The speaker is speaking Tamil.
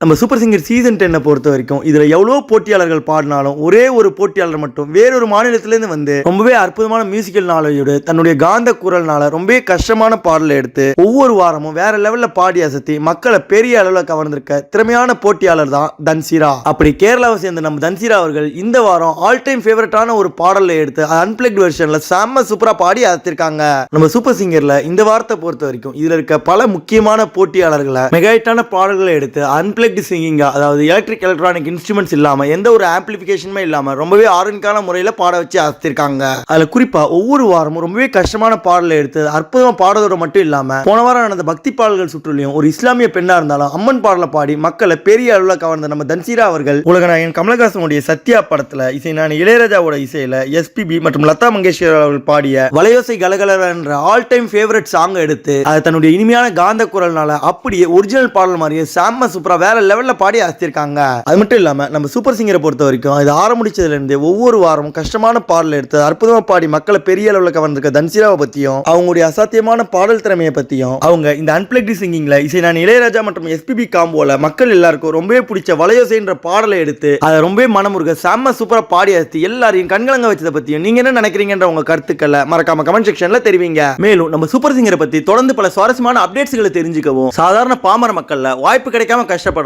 நம்ம சூப்பர் சிங்கர் சீசன் டென்னை பொறுத்த வரைக்கும் இதில் எவ்வளோ போட்டியாளர்கள் பாடினாலும் ஒரே ஒரு போட்டியாளர் மட்டும் வேறொரு மாநிலத்திலேருந்து வந்து ரொம்பவே அற்புதமான மியூசிக்கல் நாலேஜோடு தன்னுடைய காந்த குரல்னால ரொம்பவே கஷ்டமான பாடலை எடுத்து ஒவ்வொரு வாரமும் வேற லெவலில் பாடி அசத்தி மக்களை பெரிய அளவில் கவர்ந்திருக்க திறமையான போட்டியாளர் தான் தன்சிரா. அப்படி கேரளாவை சேர்ந்த நம்ம தன்சிரா அவர்கள் இந்த வாரம் ஆல் டைம் ஃபேவரட்டான ஒரு பாடலை எடுத்து அன்பிளக்ட் வெர்ஷனில் செம்ம சூப்பராக பாடி அசத்திருக்காங்க. நம்ம சூப்பர் சிங்கர்ல இந்த வாரத்தை பொறுத்த வரைக்கும் இதில் இருக்க பல முக்கியமான போட்டியாளர்களை மெகாயிட்டான பாடல்களை எடுத்து அன்பிளக்டு சிங்கிங்காக அதாவது எலக்ட்ரிக் எலக்ட்ரானிக் இன்ஸ்ட்ருமெண்ட்ஸ் இல்லாம எந்த ஒரு ஆம்பிளிஃபிகேஷனுமே இல்லாம ரொம்பவே ஆர்வன்கான முறையில பாட வச்சு அசத்திருக்காங்க அதுல குறிப்பா ஒவ்வொரு வாரமும் ரொம்பவே கஷ்டமான பாடலை எடுத்து அற்புதமா பாடுறதோட மட்டும் இல்லாம போன வாரம் நடந்த பக்தி பாடல்கள் சுற்றுலையும் ஒரு இஸ்லாமிய பெண்ணா இருந்தாலும் அம்மன் பாடலை பாடி மக்களை பெரிய அளவில் கவர்ந்த நம்ம தன்சீரா அவர்கள் உலகநாயகன் கமலஹாசனுடைய சத்யா படத்துல இசை நான் இளையராஜாவோட இசையில எஸ்பிபி மற்றும் லதா மங்கேஷ்கர் அவர்கள் பாடிய வலையோசை கலகலர என்ற ஆல் டைம் ஃபேவரட் சாங் எடுத்து அதை தன்னுடைய இனிமையான காந்த குரல்னால அப்படியே ஒரிஜினல் பாடல் மாதிரியே சாம சூப்பராக வேற லெவல்ல பாடி அசத்திருக்காங்க. அது மட்டும் இல்லாம நம்ம சூப்பர் சிங்கரை பொறுத்த வரைக்கும் இது ஆரம்பிச்சதுல இருந்து ஒவ்வொரு வாரமும் கஷ்டமான பாடல் எடுத்து அற்புதமா பாடி மக்களை பெரிய அளவில் கவர்ந்திருக்க தன்சிராவை பத்தியும் அவங்களுடைய அசாத்தியமான பாடல் திறமையை பத்தியும் அவங்க இந்த அன்பிளக்டி சிங்கிங்ல இசை நான் இளையராஜா மற்றும் எஸ்பிபி காம்போல மக்கள் எல்லாருக்கும் ரொம்பவே பிடிச்ச வலையோசைன்ற பாடலை எடுத்து அதை ரொம்பவே மனமுருக செம்ம சூப்பரா பாடி அசத்தி எல்லாரையும் கண்கலங்க வச்சதை பத்தியும் நீங்க என்ன நினைக்கிறீங்கன்ற உங்க கருத்துக்களை மறக்காம கமெண்ட் செக்ஷன்ல தெரிவிங்க. மேலும் நம்ம சூப்பர் சிங்கரை பத்தி தொடர்ந்து பல சுவாரஸ்யமான அப்டேட்ஸ்களை தெரிஞ்சுக்கவும் சாதாரண பாமர மக்கள்ல வாய்ப்பு கிடைக்காம கஷ்டப்படுற